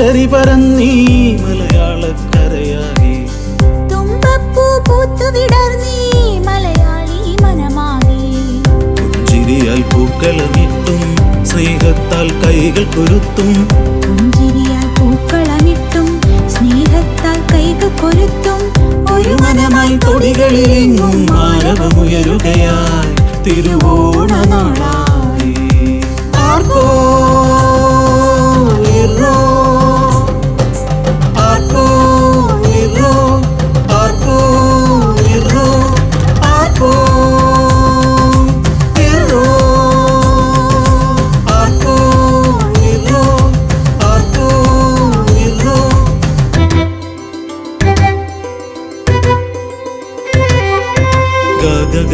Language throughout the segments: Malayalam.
പരന്നീ മലയാളക്കരയാകെ. തുമ്പപ്പൂ പൂത്തുവിടർന്നീ മലയാളി മനമാകെ. പുഞ്ചിരിയാൽ പൂക്കളമിട്ടും സ്നേഹത്താൽ കൈകൾ കൊരുത്തും പുഞ്ചിരിയാൽ പൂക്കളമിട്ടും സ്നേഹത്താൽ കൈകൾ കൊരുത്തും ഒരു മനമായി തൊടികളിലെങ്ങും മാനവമുയരുകയായി. തിരുവോണ നാളായി. ആർക്കോ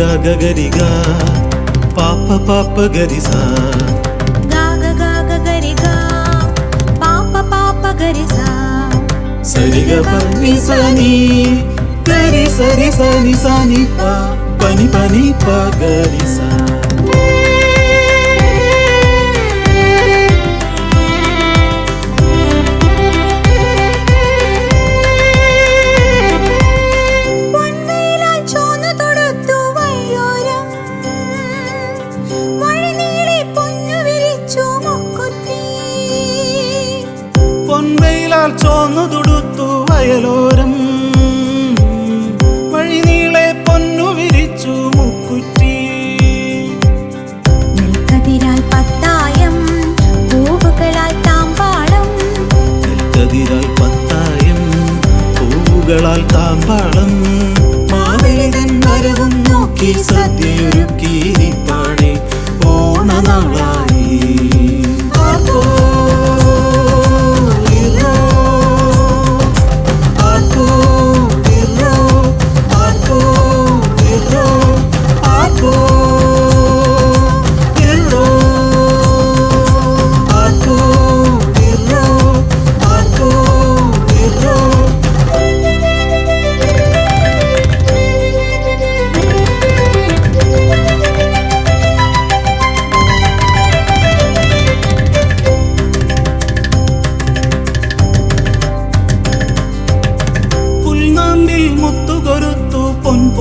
గగ గగరిగా పాప పాప గరిసా. సరిగా పని సని గరి సరి సని సని పని పని పగరిసా പൊൻവെയിലാൽ ചോന്നു തുടുത്തു വയലോരം. വഴിനീളെ പൊന്നു വിരിച്ചു മുക്കുറ്റി. നെൽക്കതിരാൽ പത്തായം പൂവുകളാൽ താമ്പാളം. നെൽക്കതിരാൽ പത്തായം പൂവുകളാൽ താമ്പാളം. മാവേലിതൻ വരവും നോക്കി സദ്യയൊരുക്കി പാടി